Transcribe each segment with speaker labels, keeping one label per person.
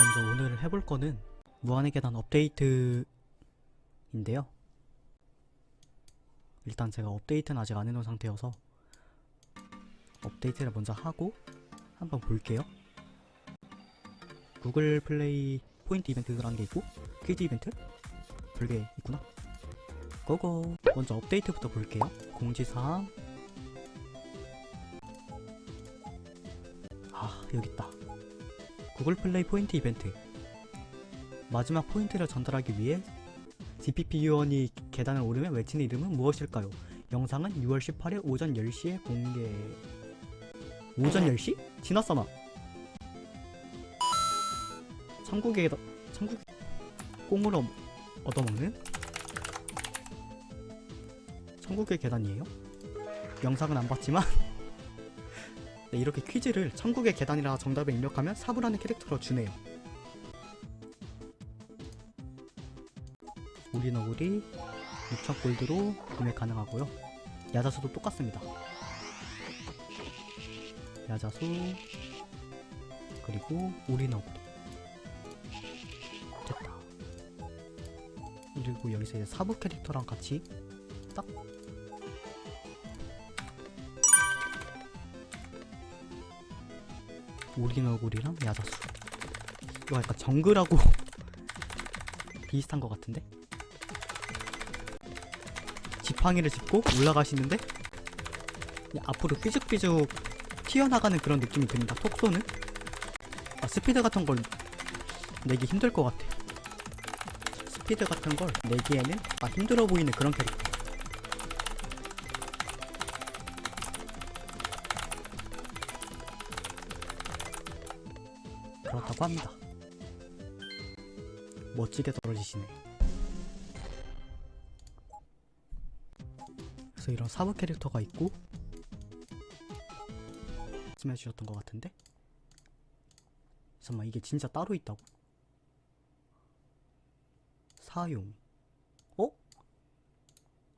Speaker 1: 먼저 오늘 해볼 거는 무한의 계단 업데이트인데요. 일단 제가 업데이트는 아직 안 해놓은 상태여서 업데이트를 먼저 하고 한번 볼게요. 구글 플레이 포인트 이벤트라는 게 있고 퀴즈 이벤트 별게 있구나. 고고. 먼저 업데이트부터 볼게요. 공지사항. 아 여기 있다. 구글 플레이 포인트 이벤트. 마지막 포인트를 전달하기 위해 GPP 요원이 계단을 오르며 외치는 이름은 무엇일까요? 영상은 6월 18일 오전 10시에 공개. 오전 10시? 지났잖아. 계단, 천국 꽁으로 얻어먹는 천국의 계단이에요. 영상은 안 봤지만 네, 이렇게 퀴즈를 천국의 계단이라 정답을 입력하면 사부라는 캐릭터로 주네요. 우리 너구리 6천 골드로 구매 가능하고요. 야자수도 똑같습니다. 야자수 그리고 우리 너구리 됐다. 그리고 여기서 이제 사부 캐릭터랑 같이 딱 우리 너구리랑 야자수. 이거 약간 정글하고 비슷한 것 같은데? 지팡이를 짚고 올라가시는데 앞으로 삐죽삐죽 튀어나가는 그런 느낌이 듭니다 톡 쏘는. 아 스피드 같은 걸 내기 힘들 것 같아. 스피드 같은 걸 내기에는 아 힘들어 보이는 그런 캐릭터 그렇다고 합니다. 멋지게 떨어지시네. 그래서 이런 사부 캐릭터가 있고 말씀해 주셨던 것 같은데? 잠깐만 이게 진짜 따로 있다고? 사용. 어?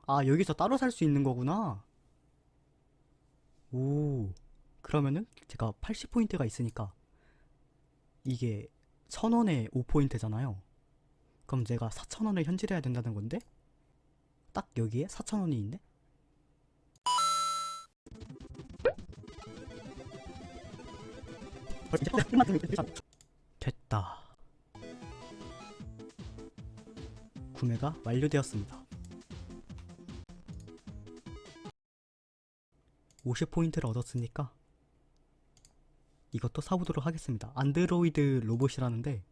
Speaker 1: 아 여기서 따로 살 수 있는 거구나. 오. 그러면은 제가 80포인트가 있으니까 이게 1000원에 5포인트잖아요 그럼 제가 4000원을 현질해야 된다는 건데 딱 여기에 4000원이 있네 됐다. 구매가 완료되었습니다. 50포인트를 얻었으니까 이것도 사보도록 하겠습니다. 안드로이드 로봇이라는데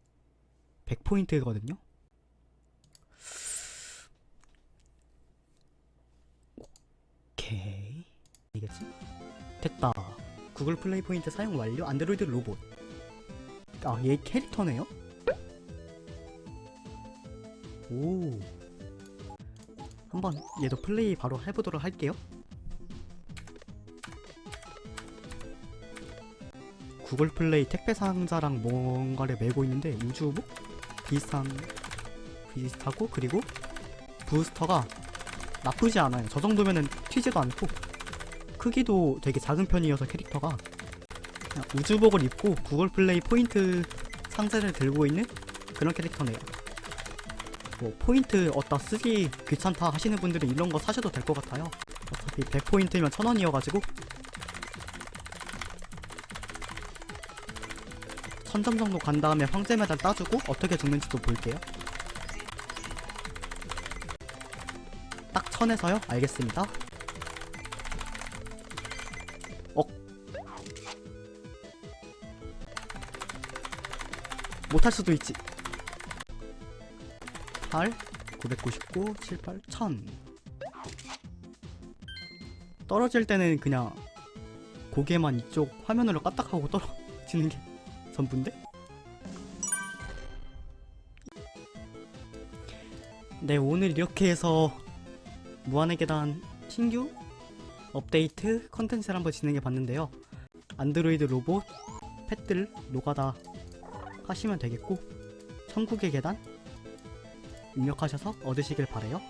Speaker 1: 100포인트거든요? 오케이. 이겠지? 됐다. 구글 플레이 포인트 사용 완료 안드로이드 로봇 아 얘 캐릭터네요? 오 한번 얘도 플레이 바로 해보도록 할게요 구글 플레이 택배 상자랑 뭔가를 메고 있는데 우주복 비슷한 비슷하고 그리고 부스터가 나쁘지 않아요 저 정도면은 튀지도 않고 크기도 되게 작은 편이어서 캐릭터가 그냥 우주복을 입고 구글 플레이 포인트 상자를 들고 있는 그런 캐릭터네요. 뭐 포인트 어디다 쓰기 귀찮다 하시는 분들은 이런 거 사셔도 될 것 같아요. 어차피 100포인트면 1000원이어가지고 1000점 정도 간 다음에 황제 메달 따주고 어떻게 죽는지도 볼게요. 딱 1000에서요? 알겠습니다. 못할 수도 있지 8 999 78 1000 떨어질 때는 그냥 고개만 이쪽 화면으로 까딱하고 떨어지는 게 전부인데? 네 오늘 이렇게 해서 무한의 계단 신규 업데이트 컨텐츠를 한번 진행해 봤는데요 안드로이드 로봇 펫들 노가다 하시면 되겠고 천국의 계단 입력하셔서 얻으시길 바래요.